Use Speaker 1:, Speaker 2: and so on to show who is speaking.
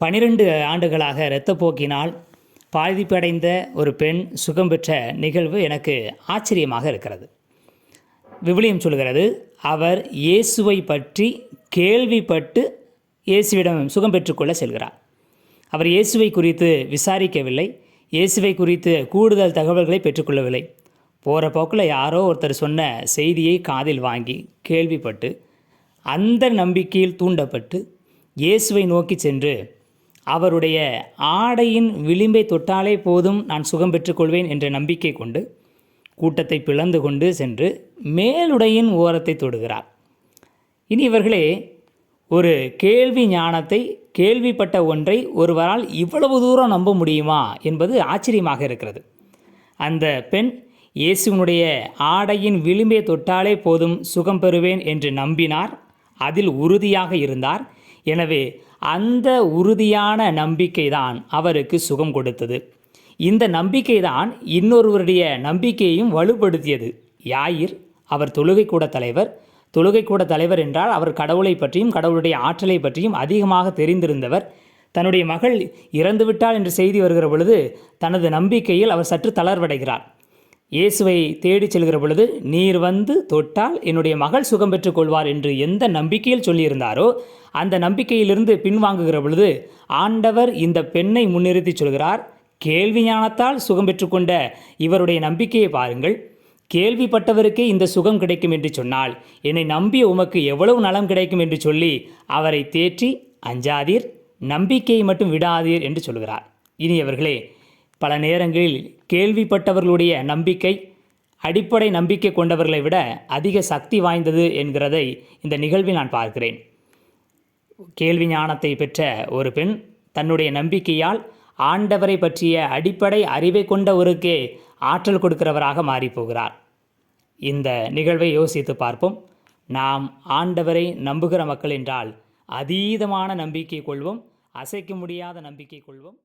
Speaker 1: பனிரெண்டு ஆண்டுகளாக இரத்தப்போக்கினால் பாதிப்படைந்த ஒரு பெண் சுகம் பெற்ற நிகழ்வு எனக்கு ஆச்சரியமாக இருக்கிறது. விவிலியம் சொல்கிறது அவர் இயேசுவை பற்றி கேள்விப்பட்டு இயேசுவிடம் சுகம் பெற்றுக்கொள்ள செல்கிறார். அவர் இயேசுவை குறித்து விசாரிக்கவில்லை. இயேசுவை குறித்து கூடுதல் தகவல்களை பெற்றுக்கொள்ளவில்லை. போகிற போக்கில் யாரோ ஒருத்தர் சொன்ன செய்தியை காதில் வாங்கி கேள்விப்பட்டு அந்த நம்பிக்கையில் தூண்டப்பட்டு இயேசுவை நோக்கி சென்று அவருடைய ஆடையின் விளிம்பை தொட்டாலே போதும் நான் சுகம் பெற்றுக்கொள்வேன் என்ற நம்பிக்கை கொண்டு கூட்டத்தை பிளந்து கொண்டு சென்று மேலுடையின் ஓரத்தை தொடுகிறார். இனி இவர்களே ஒரு கேள்வி ஞானத்தை கேள்விப்பட்ட ஒன்றை ஒருவரால் இவ்வளவு தூரம் நம்ப முடியுமா என்பது ஆச்சரியமாக இருக்கிறது. அந்த பெண் இயேசுவினுடைய ஆடையின் விளிம்பை தொட்டாலே போதும் சுகம் பெறுவேன் என்று நம்பினார். அதில் உறுதியாக இருந்தார். எனவே அந்த உறுதியான நம்பிக்கை தான் அவருக்கு சுகம் கொடுத்தது. இந்த நம்பிக்கை தான் இன்னொருவருடைய நம்பிக்கையையும் வலுப்படுத்தியது. யாயிர் அவர் தொழுகை கூட தலைவர். தொழுகை கூட தலைவர் என்றால் அவர் கடவுளை பற்றியும் கடவுளுடைய ஆற்றலை பற்றியும் அதிகமாக தெரிந்திருந்தவர். தன்னுடைய மகள் இறந்துவிட்டாள் என்று செய்தி வருகிற பொழுது தனது நம்பிக்கையில் அவர் சற்று தளர்வடைகிறார். இயேசுவை தேடிச் செல்கிற பொழுது நீர் வந்து தொட்டால் என்னுடைய மகள் சுகம் பெற்றுக் கொள்வார் என்று எந்த நம்பிக்கையில் சொல்லியிருந்தாரோ அந்த நம்பிக்கையிலிருந்து பின்வாங்குகிற பொழுது ஆண்டவர் இந்த பெண்ணை முன்னிறுத்தி சொல்கிறார் கேள்வி ஞானத்தால் சுகம் பெற்றுக்கொண்ட இவருடைய நம்பிக்கையை பாருங்கள். கேள்விப்பட்டவருக்கே இந்த சுகம் கிடைக்கும் என்று சொன்னால் என்னை நம்பிய உமக்கு எவ்வளவு நலம் கிடைக்கும் என்று சொல்லி அவரை தேற்றி அஞ்சாதீர் நம்பிக்கையை மட்டும் விடாதீர் என்று சொல்கிறார். இனி அவர்களே பல நேரங்களில் கேள்விப்பட்டவர்களுடைய நம்பிக்கை அடிப்படை நம்பிக்கை கொண்டவர்களை விட அதிக சக்தி வாய்ந்தது என்கிறதை இந்த நிகழ்வில் நான் பார்க்கிறேன். கேள்வி ஞானத்தை பெற்ற ஒரு பெண் தன்னுடைய நம்பிக்கையால் ஆண்டவரை பற்றிய அடிப்படை அறிவை கொண்டவருக்கே ஆற்றல் கொடுக்கிறவராக மாறிப்போகிறார். இந்த நிகழ்வை யோசித்து பார்ப்போம். நாம் ஆண்டவரை நம்புகிற மக்கள் என்றால் அதீதமான நம்பிக்கை கொள்வோம் அசைக்க முடியாத நம்பிக்கை கொள்வோம்.